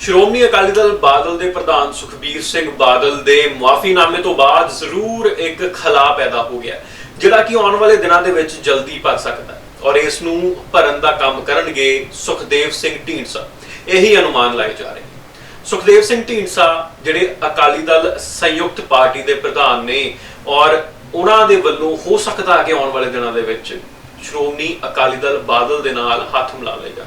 ਸ਼੍ਰੋਮਣੀ ਅਕਾਲੀ ਦਲ ਬਾਦਲ ਦੇ ਪ੍ਰਧਾਨ ਸੁਖਬੀਰ ਸਿੰਘ ਬਾਦਲ ਦੇ ਮੁਆਫੀਨਾਮੇ ਤੋਂ ਬਾਅਦ ਜ਼ਰੂਰ ਇੱਕ ਖਲਾ ਪੈਦਾ ਹੋ ਗਿਆ ਜਿਹੜਾ ਕਿ ਆਉਣ ਵਾਲੇ ਦਿਨਾਂ ਦੇ ਵਿੱਚ ਜਲਦੀ ਭਰ ਸਕਦਾ ਹੈ ਔਰ ਇਸ ਨੂੰ ਭਰਨ ਦਾ ਕੰਮ ਕਰਨਗੇ ਸੁਖਦੇਵ ਸਿੰਘ ਢੀਂਡਸਾ। ਇਹੀ ਅਨੁਮਾਨ ਲਾਏ ਜਾ ਰਹੇ ਸੁਖਦੇਵ ਸਿੰਘ ਢੀਂਡਸਾ ਜਿਹੜੇ ਅਕਾਲੀ ਦਲ ਸੰਯੁਕਤ ਪਾਰਟੀ ਦੇ ਪ੍ਰਧਾਨ ਨੇ ਔਰ ਉਹਨਾਂ ਦੇ ਵੱਲੋਂ ਹੋ ਸਕਦਾ ਕਿ ਆਉਣ ਵਾਲੇ ਦਿਨਾਂ ਦੇ ਵਿੱਚ ਸ਼੍ਰੋਮਣੀ ਅਕਾਲੀ ਦਲ ਬਾਦਲ ਦੇ ਨਾਲ ਹੱਥ ਮਿਲਾ ਲਏਗਾ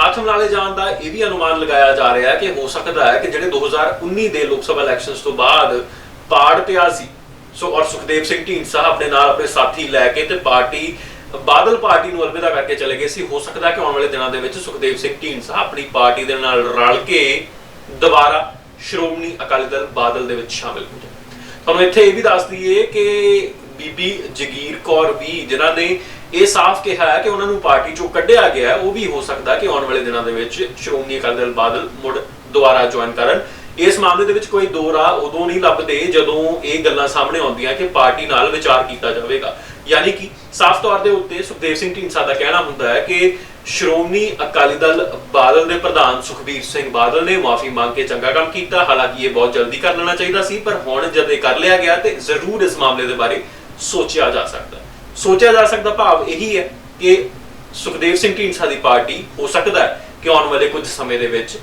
ਹੱਥ ਮਿਲਾਲੇ ਜਾਣ ਦਾ ਇਹ ਵੀ ਅਨੁਮਾਨ ਲਗਾਇਆ ਜਾ ਰਿਹਾ ਹੈ ਕਿ ਹੋ ਸਕਦਾ ਹੈ ਕਿ ਜਿਹੜੇ 2019 ਦੇ ਲੋਕ ਸਭਾ ਇਲੈਕਸ਼ਨਸ ਤੋਂ ਬਾਅਦ ਪਾੜ ਪਿਆ ਸੀ। ਸੋ ਔਰ ਸੁਖਦੇਵ ਸਿੰਘ ਢੀਂਡਸਾ ਆਪਣੇ ਨਾਲ ਆਪਣੇ ਸਾਥੀ ਲੈ ਕੇ ਤੇ ਪਾਰਟੀ, ਬਾਦਲ ਪਾਰਟੀ ਨੂੰ ਅਲਵਿਦਾ ਕਰਕੇ ਚਲੇ ਗਏ ਸੀ। ਹੋ ਸਕਦਾ ਕਿ ਆਉਣ ਵਾਲੇ ਦਿਨਾਂ ਦੇ ਵਿੱਚ ਸੁਖਦੇਵ ਸਿੰਘ ਢੀਂਡਸਾ ਆਪਣੀ ਪਾਰਟੀ ਦੇ ਨਾਲ ਰਲ ਕੇ ਦੁਬਾਰਾ ਸ਼੍ਰੋਮਣੀ ਅਕਾਲੀ ਦਲ ਬਾਦਲ ਦੇ ਵਿੱਚ ਸ਼ਾਮਿਲ ਹੋ ਜਾਣ। ਤੁਹਾਨੂੰ ਇੱਥੇ ਇਹ ਵੀ ਦੱਸ ਦਈਏ ਕਿ ਬੀਬੀ ਜਗੀਰ ਕੌਰ ਵੀ, ਜਿਨ੍ਹਾਂ ਨੇ ਇਹ ਸਾਫ਼ ਕਿਹਾ ਹੈ ਕਿ ਉਹਨਾਂ ਨੂੰ ਪਾਰਟੀ ਚੋਂ ਕੱਢਿਆ ਗਿਆ ਉਹ ਵੀ ਹੋ ਸਕਦਾ ਕਿ ਆਉਣ ਵਾਲੇ ਦਿਨਾਂ ਦੇ ਵਿੱਚ ਸ਼੍ਰੋਮਣੀ ਅਕਾਲੀ ਦਲ ਬਾਦਲ ਮੁੜ ਦੁਬਾਰਾ ਜੁਆਇਨ ਕਰਨ। ਇਸ ਮਾਮਲੇ ਦੇ ਵਿੱਚ ਕੋਈ ਦੋ ਰਾਹ ਉਦੋਂ ਨਹੀਂ ਲੱਭਦੇ ਜਦੋਂ ਇਹ ਗੱਲਾਂ ਸਾਹਮਣੇ ਆਉਂਦੀਆਂ ਕਿ ਪਾਰਟੀ ਨਾਲ ਵਿਚਾਰ ਕੀਤਾ ਜਾਵੇਗਾ। ਯਾਨੀ ਕਿ ਸਾਫ਼ ਤੌਰ ਦੇ ਉੱਤੇ ਸੁਖਦੇਵ ਸਿੰਘ ਢੀਂਡਸਾ ਦਾ ਕਹਿਣਾ ਹੁੰਦਾ ਹੈ ਕਿ ਸ਼੍ਰੋਮਣੀ ਅਕਾਲੀ ਦਲ ਬਾਦਲ ਦੇ ਪ੍ਰਧਾਨ ਸੁਖਬੀਰ ਸਿੰਘ ਬਾਦਲ ਨੇ ਮਾਫੀ ਮੰਗ ਕੇ ਚੰਗਾ ਕੰਮ ਕੀਤਾ। ਹਾਲਾਂਕਿ ਇਹ ਬਹੁਤ ਜਲਦੀ ਕਰ ਲੈਣਾ ਚਾਹੀਦਾ ਸੀ, ਪਰ ਹੁਣ ਜਦ ਇਹ ਕਰ ਲਿਆ ਗਿਆ ਤੇ ਜ਼ਰੂਰ ਇਸ ਮਾਮਲੇ ਦੇ ਬਾਰੇ ਸੋਚਿਆ ਜਾ ਸਕਦਾ ਹੈ। ਸੋਚਿਆ ਜਾ ਸਕਦਾ ਭਾਵ ਇਹੀ ਹੈ ਕਿ ਸੁਖਦੇਵ ਸਿੰਘ ਢੀਂਡਸਾ ਦੀ ਪਾਰਟੀ ਹੋ ਸਕਦਾ ਹੈ ਕਿ ਆਉਣ ਵਾਲੇ ਕੁਝ ਸਮੇਂ ਦੇ ਵਿੱਚ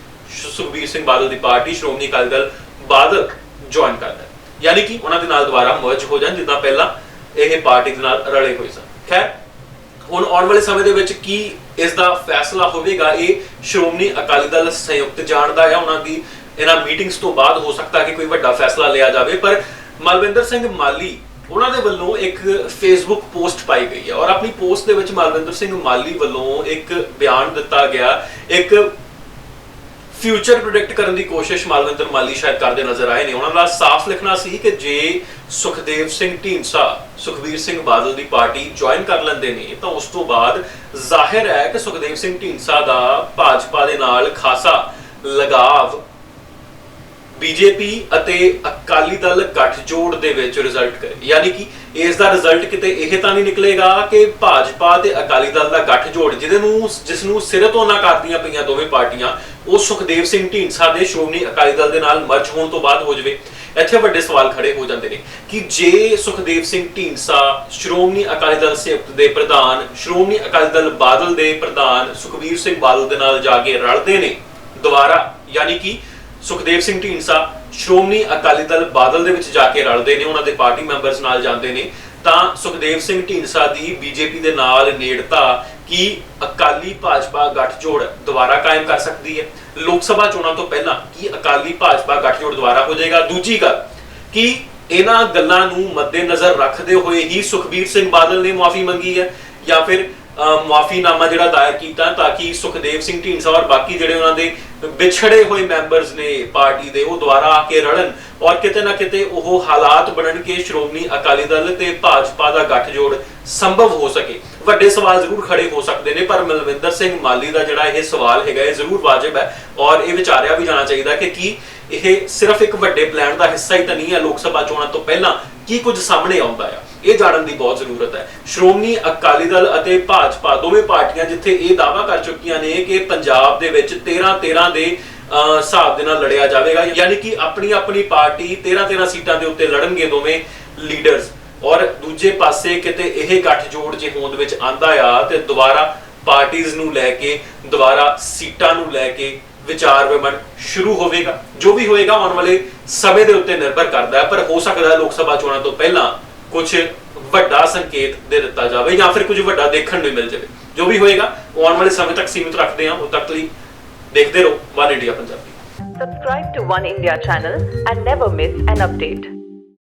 ਸੁਖਬੀਰ ਸਿੰਘ ਬਾਦਲ ਦੀ ਪਾਰਟੀ, ਸ਼੍ਰੋਮਣੀ ਅਕਾਲੀ ਦਲ ਬਾਦਲ ਜੁਆਇਨ ਕਰਦਾ ਹੈ ਯਾਨੀ ਕਿ ਉਹਨਾਂ ਦੇ ਨਾਲ ਦੁਬਾਰਾ ਮਰਜ ਹੋ ਜਾਣ, ਜਿੱਦਾਂ ਪਹਿਲਾਂ ਇਹ ਪਾਰਟੀ ਦੇ ਨਾਲ ਰਲੇ ਹੋਏ ਸਨ। ਖੈਰ, ਹੁਣ ਆਉਣ ਵਾਲੇ ਸਮੇਂ ਦੇ ਵਿੱਚ ਕੀ ਇਸ ਦਾ ਫੈਸਲਾ ਹੋਵੇਗਾ, ਇਹ ਸ਼੍ਰੋਮਣੀ ਅਕਾਲੀ ਦਲ ਸੰਯੁਕਤ ਜਾਣਦਾ ਹੈ ਉਹਨਾਂ ਦੀ ਇਹਨਾਂ ਮੀਟਿੰਗਸ ਤੋਂ ਬਾਅਦ ਹੋ ਸਕਦਾ ਕਿ ਕੋਈ ਵੱਡਾ ਫੈਸਲਾ ਲਿਆ ਜਾਵੇ, ਪਰ ਮਲਵਿੰਦਰ ਸਿੰਘ ਮਾਲੀ ਉਹਨਾਂ ਦੇ ਵੱਲੋਂ ਇੱਕ ਫੇਸਬੁੱਕ ਪੋਸਟ ਪਾਈ ਗਈ ਹੈ ਔਰ ਆਪਣੀ ਪੋਸਟ ਦੇ ਵਿੱਚ ਮਲਵਿੰਦਰ ਸਿੰਘ ਮਾਲੀ ਵੱਲੋਂ ਇੱਕ ਬਿਆਨ ਦਿੱਤਾ ਗਿਆ, ਇੱਕ ਫਿਊਚਰ ਪ੍ਰੈਡਿਕਟ ਕਰਨ ਦੀ ਕੋਸ਼ਿਸ਼ ਮਾਲਵਿੰਦਰ ਮਾਲੀ ਸ਼ਾਇਦ ਕਰਦੇ ਨਜ਼ਰ ਆਏ ਨੇ। ਉਹਨਾਂ ਦਾ ਸਾਫ਼ ਲਿਖਣਾ ਸੀ ਕਿ ਜੇ ਸੁਖਦੇਵ ਸਿੰਘ ਢੀਂਡਸਾ ਸੁਖਬੀਰ ਸਿੰਘ ਬਾਦਲ ਦੀ ਪਾਰਟੀ ਜੁਆਇਨ ਕਰ ਲੈਂਦੇ ਨੇ, ਤਾਂ ਉਸ ਤੋਂ ਬਾਅਦ ਜ਼ਾਹਿਰ ਹੈ ਕਿ ਸੁਖਦੇਵ ਸਿੰਘ ਢੀਂਡਸਾ ਦਾ ਭਾਜਪਾ ਦੇ ਨਾਲ ਖਾਸਾ ਲਗਾਵ ਬੀਜੇਪੀ ਅਤੇ ਅਕਾਲੀ ਦਲ ਗੱਠਜੋੜ ਦੇ ਵਿੱਚ ਰਿਜ਼ਲਟ ਕਰੇ। ਯਾਨੀ ਕਿ ਇਸ ਦਾ ਰਿਜ਼ਲਟ ਕਿਤੇ ਇਹ ਤਾਂ ਨਹੀਂ ਨਿਕਲੇਗਾ ਕਿ ਭਾਜਪਾ ਤੇ ਅਕਾਲੀ ਦਲ ਦਾ ਗੱਠਜੋੜ, ਜਿਹਦੇ ਨੂੰ ਜਿਸ ਨੂੰ ਸਿਰੇ ਤੋਂ ਨਾ ਕਰਦੀਆਂ ਪਈਆਂ ਦੋਵੇਂ ਪਾਰਟੀਆਂ, ਉਹ ਸੁਖਦੇਵ ਸਿੰਘ ਢੀਂਡਸਾ ਦੇ ਸ਼੍ਰੋਮਣੀ ਅਕਾਲੀ ਦਲ ਦੇ ਨਾਲ ਮਰਜ ਹੋਣ ਤੋਂ ਬਾਅਦ ਹੋ ਜਵੇ। ਇੱਥੇ ਵੱਡੇ ਸਵਾਲ ਖੜੇ ਹੋ ਜਾਂਦੇ ਨੇ ਕਿ ਜੇ ਸੁਖਦੇਵ ਸਿੰਘ ਢੀਂਡਸਾ ਸ਼੍ਰੋਮਣੀ ਅਕਾਲੀ ਦਲ ਸੰਯੁਕਤ ਦੇ ਪ੍ਰਧਾਨ, ਸ਼੍ਰੋਮਣੀ ਅਕਾਲੀ ਦਲ ਬਾਦਲ ਦੇ ਪ੍ਰਧਾਨ ਸੁਖਬੀਰ ਸਿੰਘ ਬਾਦਲ ਦੇ ਨਾਲ ਜਾ ਕੇ ਰਲਦੇ ਨੇ ਦੁਬਾਰਾ, ਯਾਨੀ ਕਿ ਸੁਖਦੇਵ ਸਿੰਘ ਢੀਂਡਸਾ ਸ਼੍ਰੋਮਣੀ ਅਕਾਲੀ ਦਲ ਬਾਦਲ ਦੇ ਵਿੱਚ ਜਾ ਕੇ ਰਲਦੇ ਨੇ, ਉਹਨਾਂ ਦੇ ਪਾਰਟੀ ਮੈਂਬਰਸ ਨਾਲ ਜਾਂਦੇ ਨੇ। ਤਾਂ ਸੁਖਦੇਵ ਸਿੰਘ ਢੀਂਡਸਾ ਦੀ ਬੀਜੇਪੀ ਦੇ ਨਾਲ ਨੇੜਤਾ ਕੀ ਅਕਾਲੀ ਭਾਜਪਾ ਗੱਠਜੋੜ ਦੁਬਾਰਾ ਕਾਇਮ ਕਰ ਸਕਦੀ ਹੈ? ਲੋਕ ਸਭਾ ਚੋਣਾਂ ਤੋਂ ਪਹਿਲਾਂ ਕੀ ਅਕਾਲੀ ਭਾਜਪਾ ਗੱਠਜੋੜ ਦੁਬਾਰਾ ਹੋ ਜਾਏਗਾ? ਦੂਜੀ ਗੱਲ, ਕਿ ਇਹਨਾਂ ਗੱਲਾਂ ਨੂੰ ਮੱਦੇਨਜ਼ਰ ਰੱਖਦੇ ਹੋਏ ਹੀ ਸੁਖਬੀਰ ਸਿੰਘ ਬਾਦਲ ਨੇ ਮਾਫੀ ਮੰਗੀ ਹੈ ਜਾਂ ਫਿਰ ਮਾਫੀਨਾਮਾ ਜਿਹੜਾ ਦਾਇਰ ਕੀਤਾ ਤਾਂ ਕਿ ਸੁਖਦੇਵ ਸਿੰਘ ਢੀਂਡਸਾ ਔਰ ਬਾਕੀ ਜਿਹੜੇ ਉਹਨਾਂ ਦੇ ਵਿਛੜੇ ਹੋਏ ਮੈਂਬਰਸ ਨੇ ਪਾਰਟੀ ਦੇ, ਉਹ ਦੁਬਾਰਾ ਆ ਕੇ ਰਲਣ ਔਰ ਕਿਤੇ ਨਾ ਕਿਤੇ ਉਹ ਹਾਲਾਤ ਬਣਨ ਕਿ ਸ਼੍ਰੋਮਣੀ ਅਕਾਲੀ ਦਲ ਤੇ ਭਾਜਪਾ ਦਾ ਗੱਠਜੋੜ ਸੰਭਵ ਹੋ ਸਕੇ। ਵੱਡੇ ਸਵਾਲ ਜ਼ਰੂਰ ਖੜੇ ਹੋ ਸਕਦੇ ਨੇ, ਪਰ ਮਲਵਿੰਦਰ ਸਿੰਘ ਮਾਲੀ ਦਾ ਜਿਹੜਾ ਇਹ ਸਵਾਲ ਹੈਗਾ, ਇਹ ਜ਼ਰੂਰ ਵਾਜਬ ਹੈ ਔਰ ਇਹ ਵਿਚਾਰਿਆ ਵੀ ਜਾਣਾ ਚਾਹੀਦਾ ਕਿ ਕੀ ਇਹ ਸਿਰਫ ਇੱਕ ਵੱਡੇ ਪਲਾਨ ਦਾ ਹਿੱਸਾ ਹੀ ਤਾਂ ਨਹੀਂ ਹੈ, ਲੋਕ ਸਭਾ ਚੋਣਾਂ ਤੋਂ ਪਹਿਲਾਂ ਕੀ ਕੁਝ ਸਾਹਮਣੇ ਆਉਂਦਾ ਆ? ਇਹ ਜਾਣਨ ਦੀ ਬਹੁਤ ਜ਼ਰੂਰਤ ਹੈ। ਸ਼੍ਰੋਮਣੀ ਅਕਾਲੀ ਦਲ ਅਤੇ ਭਾਜਪਾ ਦੋਵੇਂ ਪਾਰਟੀਆਂ ਜਿੱਥੇ ਇਹ ਦਾਅਵਾ ਕਰ ਚੁੱਕੀਆਂ ਨੇ ਕਿ ਪੰਜਾਬ ਦੇ ਵਿੱਚ 13 13 ਦੇ ਹਿਸਾਬ ਦੇ ਨਾਲ ਲੜਿਆ ਜਾਵੇਗਾ। ਯਾਨੀ ਕਿ ਆਪਣੀ ਆਪਣੀ ਪਾਰਟੀ 13 13 ਸੀਟਾਂ ਦੇ ਉੱਤੇ ਲੜਨਗੇ ਦੋਵੇਂ ਲੀਡਰਸ। ਔਰ ਦੂਜੇ ਪਾਸੇ ਕਿਤੇ ਇਹ ਗੱਠਜੋੜ ਜੇ ਹੋਂਦ ਵਿੱਚ ਆਂਦਾ ਆ ਤੇ ਦੁਬਾਰਾ ਪਾਰਟੀਆਂ ਨੂੰ ਲੈ ਕੇ, ਦੁਬਾਰਾ ਸੀਟਾਂ ਨੂੰ ਲੈ ਕੇ ਵਿਚਾਰ ਵਿਮਨ ਸ਼ੁਰੂ ਹੋਵੇਗਾ। ਜੋ ਵੀ ਹੋਏਗਾ ਆਉਣ ਵਾਲੇ ਸਮੇਂ ਦੇ ਉੱਤੇ ਨਿਰਭਰ ਕਰਦਾ ਹੈ। ਹੋ ਸਕਦਾ ਲੋਕ ਸਭਾ ਚੋਣਾਂ ਤੋਂ ਪਹਿਲਾਂ ਕੁਝ ਵੱਡਾ ਸੰਕੇਤ ਦੇ ਦਿੱਤਾ ਜਾਵੇ ਜਾਂ ਫਿਰ ਕੁਝ ਵੱਡਾ ਦੇਖਣ ਨੂੰ ਮਿਲ ਜਾਵੇ। ਜੋ ਵੀ ਹੋਏਗਾ, ਉਹ ਆਉਣ ਵਾਲੇ ਸਮੇਂ ਤੱਕ ਸੀਮਿਤ ਰੱਖਦੇ ਹਾਂ। ਉਦੋਂ ਤੱਕ ਲਈ ਦੇਖਦੇ ਰਹੋ। One India Punjabi. Subscribe to One India channel and never miss an update.